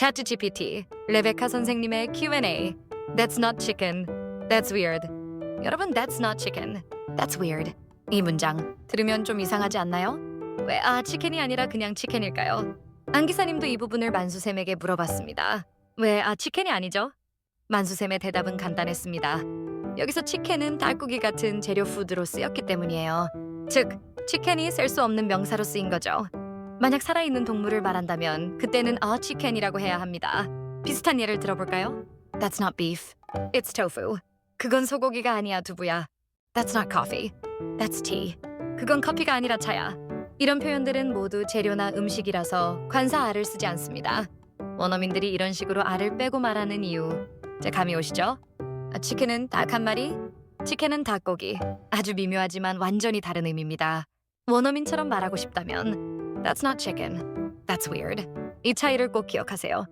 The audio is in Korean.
ChatGPT, 레베카 선생님의 Q&A. That's not chicken. That's weird. 여러분, that's not chicken. That's weird. 이 문장 들으면 좀 이상하지 않나요? 왜 아 치킨이 아니라 그냥 치킨일까요? 안 기사님도 이 부분을 만수쌤에게 물어봤습니다. 왜 아 치킨이 아니죠? 만수쌤의 대답은 간단했습니다. 여기서 치킨은 닭고기 같은 재료 푸드로 쓰였기 때문이에요. 즉, 치킨이 셀 수 없는 명사로 쓰인 거죠. 만약 살아있는 동물을 말한다면 그때는 a chicken이라고 해야 합니다. 비슷한 예를 들어볼까요? That's not beef. It's tofu. 그건 소고기가 아니야, 두부야. That's not coffee. That's tea. 그건 커피가 아니라 차야. 이런 표현들은 모두 재료나 음식이라서 관사 알을 쓰지 않습니다. 원어민들이 이런 식으로 알을 빼고 말하는 이유. 제 감이 오시죠? 아, 치킨은 닭 한 마리, 치킨은 닭고기. 아주 미묘하지만 완전히 다른 의미입니다. 원어민처럼 말하고 싶다면 That's not chicken. That's weird. 이 차이를 꼭 기억하세요.